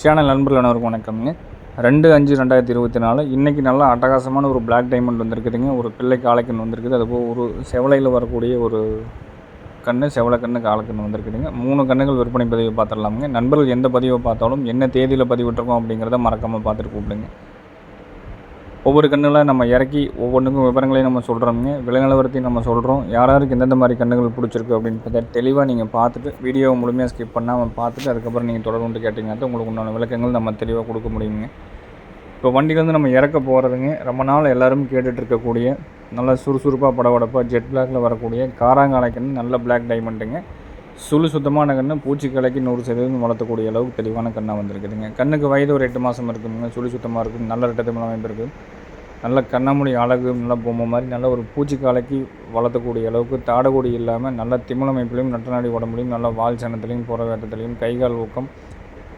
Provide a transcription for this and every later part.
Channel நண்பர்கள் அனைவருக்கும் வணக்கம்ங்க. ரெண்டு அஞ்சு ரெண்டாயிரத்தி இருபத்தி நாலு. இன்றைக்கி நல்லா அட்டகாசமான ஒரு பிளாக் டைமண்ட் வந்திருக்குதுங்க. ஒரு பிள்ளை காளைக்கன்று வந்திருக்குது. அதுபோல் ஒரு செவலையில் வரக்கூடிய ஒரு கன்று செவலை கன்று காலக்கன்று வந்திருக்குதுங்க. மூணு கண்ணுகள் விற்பனை பதிவு பார்த்துடலாமுங்க. நண்பர்கள் எந்த பதிவை பார்த்தாலும் என்ன தேதியில் பதிவிட்டிருக்கோம் அப்படிங்கிறத மறக்காமல் பார்த்துட்டு கூப்பிடுங்க. ஒவ்வொரு கண்ணுகளை நம்ம இறக்கி ஒவ்வொன்றுக்கும் விவரங்களையும் நம்ம சொல்கிறோமுங்க விலை நிலவரத்தையும் நம்ம சொல்கிறோம் யார் யாருக்கு எந்தெந்த மாதிரி கண்ணுகள் பிடிச்சிருக்கு அப்படின்னு பார்த்தா தெளிவாக நீங்கள் பார்த்துட்டு வீடியோவை முழுமையாக ஸ்கிப் பண்ணாமல் பார்த்துட்டு அதுக்கப்புறம் நீங்கள் தொடர்ந்து கேட்டிங்கன்னா தான் உங்களுக்கு உண்டான விளக்கங்கள் நம்ம தெளிவாக கொடுக்க முடியுங்க. இப்போ வண்டியிலேருந்து நம்ம இறக்க போகிறதுங்க ரொம்ப நாள் எல்லோரும் கேட்டுட்ருக்கக்கூடிய நல்ல சுறுசுறுப்பாக படபடப்பாக ஜெட் பிளாக்ல வரக்கூடிய காராங்காலை கன்று நல்ல பிளாக் டைமண்டுங்க சுழு சுத்தமான கன்று பூச்சி கலைக்கு நூறு சதவீதம் வளர்த்தக்கூடிய அளவுக்கு தெளிவான கண்ணாக வந்திருக்குதுங்க. கண்ணுக்கு வயது ஒரு எட்டு மாதம் இருக்குங்க சுழி சுத்தமாக இருக்கும். நல்ல ரெட்டத்தமிழ் அமைப்பு இருக்குது நல்ல கண்ணாமொழி அழகு நல்ல பொம்மை மாதிரி நல்ல ஒரு பூச்சிக்காலைக்கு வளர்த்தக்கூடிய அளவுக்கு தாடகொடி இல்லாமல் நல்ல திமிழமைப்புலையும் நட்டநாடி உடம்புலையும் நல்ல வால் சனத்துலையும் புற வேட்டத்துலையும் கைகால் ஊக்கம்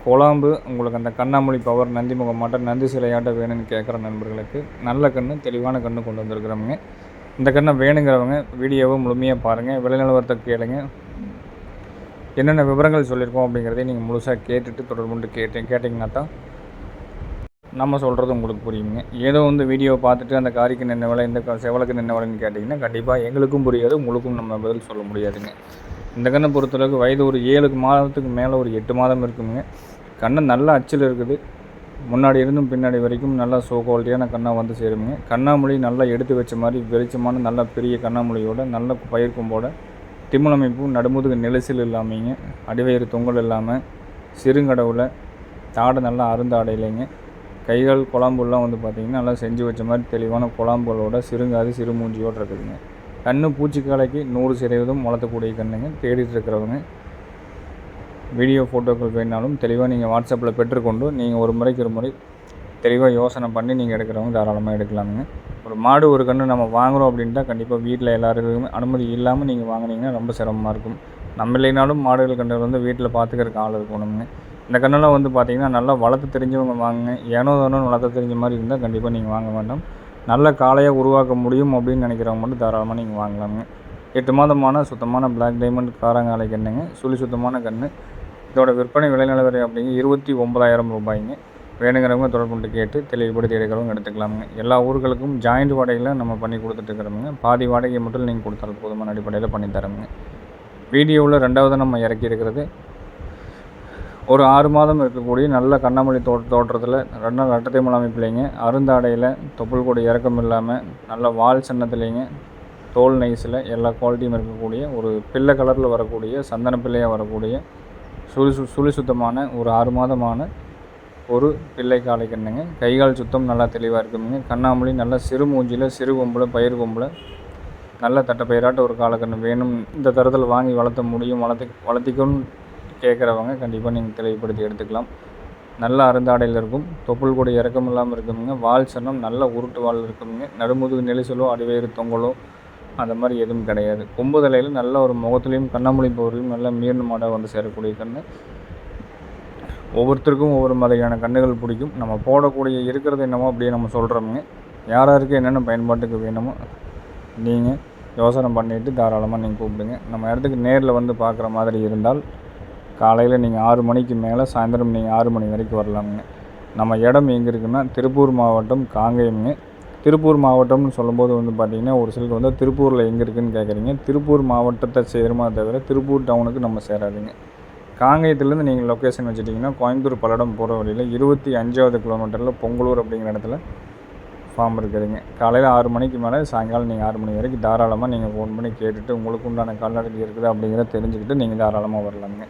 குழாம்பு உங்களுக்கு அந்த கண்ணாமொழி பவர் நந்தி மாட்டம் நந்தி சிலையாட்ட வேணும்னு கேட்குற நண்பர்களுக்கு நல்ல கண்ணு தெளிவான கன்று கொண்டு வந்திருக்கிறவங்க. இந்த கண்ணை வேணுங்கிறவங்க வீடியோவை முழுமையாக பாருங்கள் விலைநிலவரத்தை கேளுங்க. என்னென்ன விவரங்கள் சொல்லியிருக்கோம் அப்படிங்கிறதையும் நீங்கள் முழுசாக கேட்டுட்டு தொடர்பு கேட்டேன் கேட்டு கேட்டிங்கன்னா தான் நம்ம சொல்கிறது உங்களுக்கு புரியுங்க. ஏதோ வந்து வீடியோ பார்த்துட்டு அந்த காரிக்கு நின்ன விலை இந்த க- செவலுக்கு நின்ன விலைன்னு கேட்டிங்கன்னா கண்டிப்பாக எங்களுக்கும் புரியாது உங்களுக்கும் நம்ம பதில் சொல்ல முடியாதுங்க. இந்த கண்ணை பொறுத்தளவுக்கு வயது ஒரு ஏழு மாதத்துக்கு மேலே ஒரு எட்டு மாதம் இருக்குங்க. கண்ணு நல்லா அச்சில் இருக்குது. முன்னாடி இருந்தும் பின்னாடி வரைக்கும் நல்லா சோ குவாலிட்டியான கண்ணா வந்து சேருங்க. கண்ணாமொழி நல்லா எடுத்து வச்ச மாதிரி வெளிச்சமான நல்ல பெரிய கண்ணாமொழியோட நல்ல பயிர் கொம்போட திமிழமைப்பும் நடுமுதுகு நெரிசல் இல்லாமங்க அடிவயிறு தொங்கல் இல்லாமல் சிறுங்கடவுல தாடை நல்லா அருந்தாடையிலைங்க கைகள் குழம்புலாம் வந்து பார்த்திங்கன்னா நல்லா செஞ்சு வச்ச மாதிரி தெளிவான குழம்புகளோட சிறுங்காது சிறு மூஞ்சியோடு இருக்குதுங்க. கண்ணு பூச்சிக்காலைக்கு நூறு சதவீதம் வளர்த்தக்கூடிய கண்ணுங்க தேடிட்டு இருக்கிறவங்க. வீடியோ ஃபோட்டோக்கள் வேணாலும் தெளிவாக நீங்கள் வாட்ஸ்அப்பில் பெற்றுக்கொண்டு நீங்கள் ஒரு முறைக்கு ஒரு முறை தெளிவாக யோசனை பண்ணி நீங்கள் எடுக்கிறவங்க தாராளமாக எடுக்கலாமுங்க. ஒரு மாடு ஒரு கன்று நம்ம வாங்குகிறோம் அப்படின்ட்டா கண்டிப்பாக வீட்டில் எல்லாருக்குமே அனுமதி இல்லாமல் நீங்கள் வாங்குனீங்கன்னா ரொம்ப சிரமமாக இருக்கும். நம்ம இல்லைனாலும் மாடுகள் கன்று வந்து வீட்டில் பார்த்துக்கிறதுக்கு ஆள் இருக்கணுங்க. இந்த கண்ணெல்லாம் வந்து பார்த்தீங்கன்னா நல்லா வளர்த்து தெரிஞ்சவங்க வாங்குங்க. ஏனோ தானோ வளர்த்த தெரிஞ்ச மாதிரி இருந்தால் கண்டிப்பாக நீங்கள் வாங்க வேண்டாம். நல்ல காளையாக உருவாக்க முடியும் அப்படின்னு நினைக்கிறவங்க மட்டும் தாராளமாக நீங்கள் வாங்கலாமுங்க எட்டு மாதமான சுத்தமான பிளாக் டைமண்ட் காராங்காலை கண்ணுங்க. சுழி சுத்தமான கன்று இதோட விற்பனை விலை நிலவரை அப்படிங்க இருபத்தி ஒம்பதாயிரம் ரூபாய்ங்க. வேணுங்கிறவங்க தொடர்பு கொண்டு கேட்டு தெளிவுபடுத்தி எடுக்கிறவங்க எடுத்துக்கலாமுங்க. எல்லா ஊர்களுக்கும் ஜாயிண்ட் வாடகையில் நம்ம பண்ணி கொடுத்துட்டுருக்குறோமுங்க பாதி வாடகையை மட்டும் நீங்கள் கொடுத்தாலும் போதுமான அடிப்படையில் பண்ணி தரோமுங்க வீடியோவில் ரெண்டாவது நம்ம இறக்கி இருக்கிறது ஒரு ஆறு மாதம் இருக்கக்கூடிய நல்ல கண்ணாமொழி தோ தோற்றத்தில் ரெண்டு ரெட்டத்தை அமைப்புலைங்க. அருந்தாடையில் தொப்புள் கூட இறக்கம் இல்லாமல் நல்ல வால் சின்னத்துலேங்க தோல் நைஸில் எல்லா குவாலிட்டியும் இருக்கக்கூடிய ஒரு பிள்ளை கலரில் வரக்கூடிய சந்தன பிள்ளையாக வரக்கூடிய சுழி சு சுழி சுத்தமான ஒரு ஆறு மாதமான ஒரு பிள்ளை காலை கண்ணுங்க. கைகால் சுத்தம் நல்லா தெளிவாக இருக்குங்க. கண்ணாமொழி நல்ல சிறு மூஞ்சியில் சிறு கொம்பில் பயிர் கொம்பில் நல்ல தட்டப்பயிராட்ட ஒரு காலக்கன்று வேணும். இந்த தரத்தில் வாங்கி வளர்த்த முடியும். வளர்த்து வளர்த்திக்கணும். கேட்குறவங்க கண்டிப்பாக நீங்கள் தெளிவுபடுத்தி எடுத்துக்கலாம். நல்ல அருந்தாடையில் இருக்கும். தொப்புள் கூட இறக்கம் இல்லாமல் இருக்குங்க வால் சன்னம் நல்ல உருட்டு வால் இருக்குங்க நடுமுதுகு நெலிசலோ அடிவேறு தொங்கலோ அந்த மாதிரி எதுவும் கிடையாது. கொம்பு தலையில் நல்ல ஒரு முகத்துலேயும் கண்ணாமொழி பொருளையும் நல்ல மீன் மாடாக வந்து சேரக்கூடிய கன்று ஒவ்வொருத்தருக்கும் ஒவ்வொரு மாதிரியான கண்ணுகள் பிடிக்கும். நம்ம போடக்கூடிய இருக்கிறது என்னமோ அப்படியே நம்ம சொல்கிறோமுங்க யாராருக்கு என்னென்ன பயன்பாட்டுக்கு வேணுமோ நீங்கள் யோசனை பண்ணிவிட்டு தாராளமாக நீங்கள் கூப்பிடுங்க. நம்ம இடத்துக்கு நேரில் வந்து பார்க்குற மாதிரி இருந்தால் காலையில் நீங்கள் ஆறு மணிக்கு மேலே சாயந்தரம் நீங்கள் ஆறு மணி வரைக்கும் வரலாமுங்க. நம்ம இடம் எங்கே இருக்குன்னா திருப்பூர் மாவட்டம் காங்கேயம்ங்க. திருப்பூர் மாவட்டம்னு சொல்லும்போது வந்து பார்த்தீங்கன்னா ஒரு சிலருக்கு வந்து திருப்பூரில் எங்கே இருக்குதுன்னு கேட்குறீங்க திருப்பூர் மாவட்டத்தை சேருமா தவிர திருப்பூர் டவுனுக்கு நம்ம சேராதுங்க. காங்கேயத்துலேருந்து நீங்கள் லொக்கேஷன் வச்சுட்டிங்கன்னா கோயம்புத்தூர் பல்லடம் போகிற வழியில் இருபத்தி அஞ்சாவது கிலோமீட்டரில் பொங்கலூர் அப்படிங்கிற இடத்துல ஃபார்ம் இருக்குதுங்க. காலையில் ஆறு மணிக்கு மேலே சாயங்காலம் நீங்கள் ஆறு மணி வரைக்கும் தாராளமாக நீங்கள் ஃபோன் பண்ணி கேட்டுட்டு உங்களுக்கு உண்டான கால்நடை இருக்குது அப்படிங்கிறத தெரிஞ்சுக்கிட்டு நீங்கள் தாராளமாக வரலாமுங்க.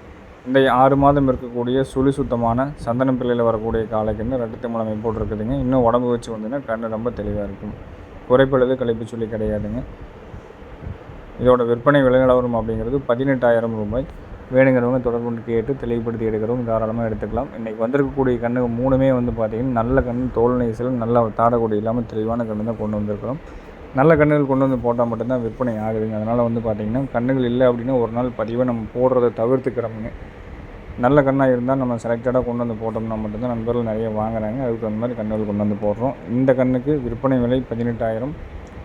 இந்த ஆறு மாதம் இருக்கக்கூடிய சுழி சுத்தமான சந்தன பிள்ளையில் வரக்கூடிய காலைக்குன்னு ரெட்டத்து மூலமை போட்டிருக்குதுங்க. இன்னும் உடம்பு வச்சு வந்தீங்கன்னா கண்ணு ரொம்ப தெளிவாக இருக்கும். குறைப்பழுது கழிப்பு சொல்லி கிடையாதுங்க. இதோட விற்பனை விலை நிலவரம் அப்படிங்கிறது பதினெட்டாயிரம் ரூபாய். வேணுங்கிறவங்க தொடர்பு கேட்டு தெளிவுபடுத்தி எடுக்கிறவங்க தாராளமாக எடுத்துக்கலாம். இன்றைக்கி வந்திருக்கக்கூடிய கண்ணு மூணுமே வந்து பார்த்திங்கன்னா நல்ல கண் தோல் நெய்சல் நல்ல தாடக்கூடிய இல்லாமல் தெளிவான கண்ணு தான் கொண்டு வந்திருக்கிறோம். நல்ல கண்ணுகள் கொண்டு வந்து போட்டால் மட்டும்தான் விற்பனை ஆகுதுங்க. அதனால் வந்து பார்த்திங்கன்னா கண்ணுகள் இல்லை அப்படின்னா ஒரு நாள் பதிவை நம்ம போடுறதை தவிர்த்துக்கிறோமுங்க. நல்ல கண்ணாக இருந்தால் நம்ம செலக்டடாக கொண்டு வந்து போட்டோம்னா மட்டும்தான் நண்பர்கள் நிறைய வாங்குறாங்க. அதுக்கு தகுந்த மாதிரி கண்ணுகள் கொண்டு வந்து போடுறோம். இந்த கண்ணுக்கு விற்பனை விலை பதினெட்டாயிரம்.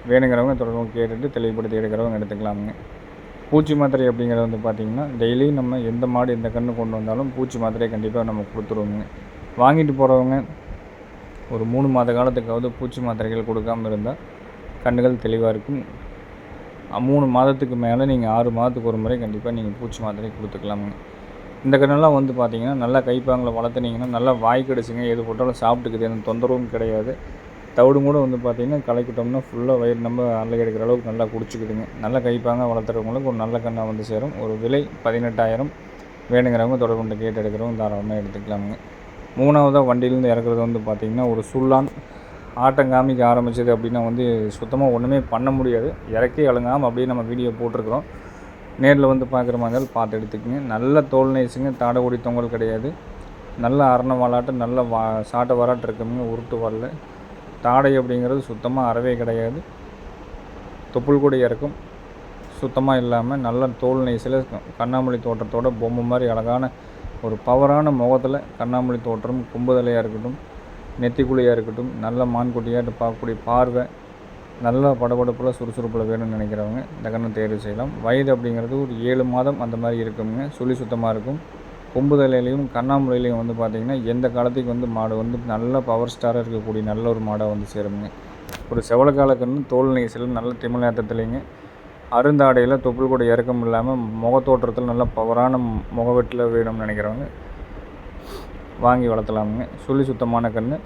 வேணுங்கிறவங்க தொடர்பு கேட்டுட்டு தெளிவுபடுத்தி எடுக்கிறவங்க எடுத்துக்கலாமுங்க. பூச்சி மாத்திரை அப்படிங்கிறது வந்து பார்த்திங்கன்னா டெய்லி நம்ம எந்த மாடு எந்த கன்று கொண்டு வந்தாலும் பூச்சி மாத்திரையை கண்டிப்பாக நம்ம கொடுத்துருவோங்க வாங்கிட்டு போகிறவங்க ஒரு மூணு மாத காலத்துக்காவது பூச்சி மாத்திரைகள் கொடுக்காமல் இருந்தால் கன்றுகள் தெளிவாக இருக்கும். மூணு மாதத்துக்கு மேலே நீங்கள் ஆறு மாதத்துக்கு ஒரு முறை கண்டிப்பாக நீங்கள் பூச்சி மாத்திரை கொடுத்துக்கலாமுங்க இந்த கண்ணெல்லாம் வந்து பார்த்தீங்கன்னா நல்லா கைப்பாங்களை வளர்த்துனீங்கன்னா நல்லா வாய் கிடச்சிங்க எது போட்டாலும் சாப்பிட்டுக்குது எந்த தொந்தரவும் கிடையாது. தவிடும் கூட வந்து பார்த்திங்கன்னா கலக்கிட்டோம்னா ஃபுல்லாக வயிறு நம்ம அல்லை கிடைக்கிற அளவுக்கு நல்லா குடிச்சிக்குதுங்க. நல்ல கைப்பாங்க வளர்த்துறவங்களுக்கு ஒரு நல்ல கண்ணாக வந்து சேரும். ஒரு விலை பதினெட்டாயிரம் வேணுங்கிறவங்க தொடர்பு கொண்டு கேட்டு எடுக்கிறவங்க தாராளமாக எடுத்துக்கலாமுங்க. மூணாவதாக வண்டியிலேருந்து இறக்குறது வந்து பார்த்திங்கன்னா ஒரு சுல்லான் ஆட்டம் காமிக்க ஆரம்பிச்சது அப்படின்னா வந்து சுத்தமாக ஒன்றுமே பண்ண முடியாது. இறக்கி அழுங்காமல் அப்படியே நம்ம வீடியோ போட்டிருக்கிறோம். நேரில் வந்து பார்க்குற மாதிரி இருந்தாலும் பார்த்து எடுத்துக்கங்க. நல்ல தோல் நைஸுங்க தாடகுடி தொங்கல் கிடையாது. நல்ல அரண வாலாட்டு நல்ல வா சாட்டை வராட்டு இருக்குங்க உருட்டு வரல தாடை அப்படிங்கிறது சுத்தமாக அறவே கிடையாது. தொப்புள் கூட இறக்கும். சுத்தமாக இல்லாமல் நல்ல தோல் நைஸில் கண்ணாமூலி தோற்றத்தோட பொம்மை மாதிரி அழகான ஒரு பவரான முகத்தில் கண்ணாமூலி தோற்றம் கும்புதலையாக இருக்கட்டும் நெத்திக்குழியாக இருக்கட்டும் நல்ல மான்குட்டியாக பார்க்கக்கூடிய பார்வை நல்ல படபடப்பில் சுறுசுறுப்பில் வேணும்னு நினைக்கிறவங்க இந்த கண்ணை தேர்வு செய்யலாம். வயது அப்படிங்கிறது ஒரு ஏழு மாதம் அந்த மாதிரி இருக்குங்க சுழி சுத்தமாக இருக்கும். கொம்புதலையிலையும் கண்ணாமுறையிலையும் வந்து பார்த்திங்கன்னா எந்த காலத்துக்கு வந்து மாடு வந்து நல்ல பவர் ஸ்டாராக இருக்கக்கூடிய நல்ல ஒரு மாடாக வந்து சேருங்க ஒரு செவலக்கால கன்று தோல் நெய்சில் நல்ல திமிழாட்டத்துலேங்க அருந்தாடையில் தொப்புள் கூட இறக்கம் இல்லாமல் முகத்தோற்றத்தில் நல்ல பவரான முகவெட்டில் வேணும்னு நினைக்கிறவங்க வாங்கி வளர்த்தலாமுங்க. சுழி சுத்தமான கன்று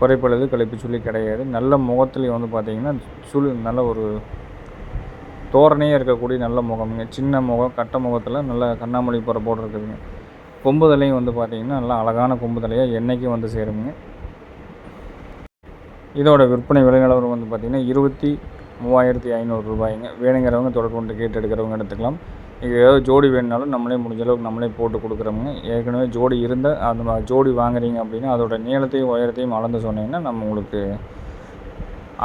குறைப்பழுது கழிப்பு சுழி கிடையாது. நல்ல முகத்துலேயும் வந்து பார்த்திங்கன்னா சுழி நல்ல ஒரு தோரணையாக இருக்கக்கூடிய நல்ல முகமுங்க. சின்ன முகம் கட்ட முகத்தில் நல்ல கண்ணாமொழி போகிற போட்டு இருக்குதுங்க. கொம்புதலையும் வந்து பார்த்திங்கன்னா நல்லா அழகான கொம்புதலையாக என்றைக்கும் வந்து சேருங்க. இதோட விற்பனை விலை நிலவரம் வந்து பார்த்திங்கன்னா இருபத்தி மூவாயிரத்தி ஐநூறு ரூபாய்ங்க. வேணுங்கிறவங்க தொடர்பு கொண்டு கேட்டு எடுக்கிறவங்க எடுத்துக்கலாம். ஏதாவது ஜோடி வேணுனாலும் நம்மளே முடிஞ்ச அளவுக்கு நம்மளே போட்டு கொடுக்குறோமுங்க. ஏற்கனவே ஜோடி இருந்தால் அந்த ஜோடி வாங்குறீங்க அப்படின்னா அதோடய நீளத்தையும் உயரத்தையும் அளந்து சொன்னீங்கன்னா நம்ம உங்களுக்கு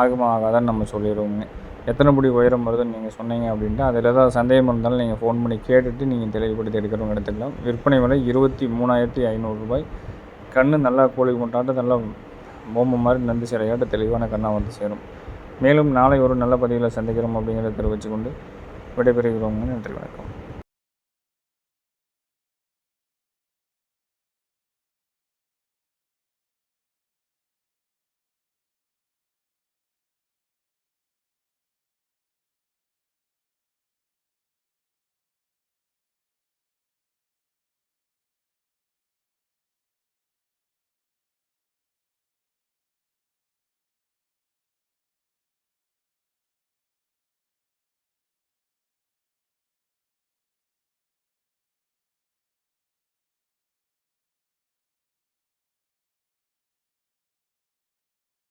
ஆகமாகாதான்னு நம்ம சொல்லிடுவோங்க. எத்தனை படி உயரம் வருதுன்னு நீங்கள் சொன்னீங்க அப்படின்ட்டு அதில் ஏதாவது சந்தேகம் இருந்தாலும் நீங்கள் ஃபோன் பண்ணி கேட்டுட்டு நீங்கள் தெளிவுபடுத்தி எடுக்கிறவங்க எடுத்துக்கலாம். விற்பனை விலை இருபத்தி மூணாயிரத்தி ஐநூறுரூபாய் கண்ணு நல்லா கோழி கொண்டாட்டு நல்லா பொம்மை மாதிரி நந்து சிறையாட்ட தெளிவான கண்ணாக வந்து சேரும். மேலும் நாளை ஒரு நல்ல பதிவில் சந்திக்கிறோம் அப்படிங்கிறத தெரிவித்துக்கொண்டு விடைபெறுகிறோங்க நன்றி வணக்கம்.